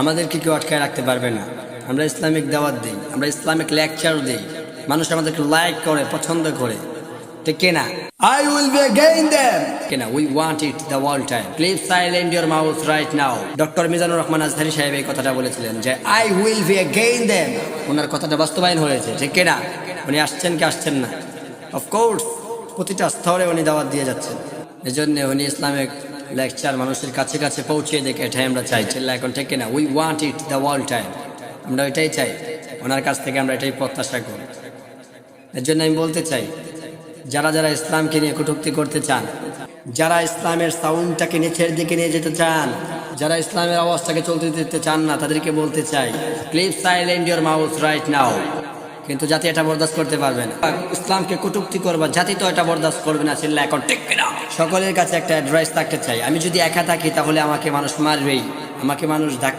আমাদেরকে কেউ আটকায় রাখতে পারবে না। আমরা ইসলামিক দাওয়াত দিই আমরা ইসলামিক লেকচার দিই। মানুষ আমাদেরকে লাইক করে পছন্দ করে। ঠিক be again them. কিনা we want it the world time please silent mouth right now doctor Mizanur Rahman Azhari সাহেব এই কথাটা বলেছিলেন যে আই উইল বি দেম ওনার কথাটা বাস্তবায়ন হয়েছে। ঠিক উনি আসছেন কি আসছেন না? অফকোর্স প্রতিটা স্তরে উনি দাওয়াত দিয়ে যাচ্ছেন। এজন্য উনি ইসলামিক লেকচার মানুষের কাছে কাছে পৌঁছে দেখে এটাই আমরা চাই। চিল্লা, এখন ঠিক কিনা? We want it the world time আমরা ওইটাই চাই। ওনার কাছ থেকে আমরা এটাই প্রত্যাশা করি। এর জন্য আমি বলতে চাই, যারা যারা ইসলামকে নিয়ে কটূক্তি করতে চান, যারা ইসলামের সাউন্ডটাকে নিচের দিকে নিয়ে যেতে চান, যারা ইসলামের আওয়াজটাকে চলতে দিতে চান না, তাদেরকে বলতে চাই please silent your mouth right now কিন্তু জাতি এটা বরদাস্ত করতে পারবে না। ইসলামকে কটুক্তি করবা, জাতি তো এটা বরদাস্ত করবে না চিল্লা এখন ঠিক না সকলের কাছে একটা অ্যাডভাইস থাকতে চাই। আমি যদি একা থাকি, তাহলে আমাকে মানুষ মারবেই, আমাকে মানুষ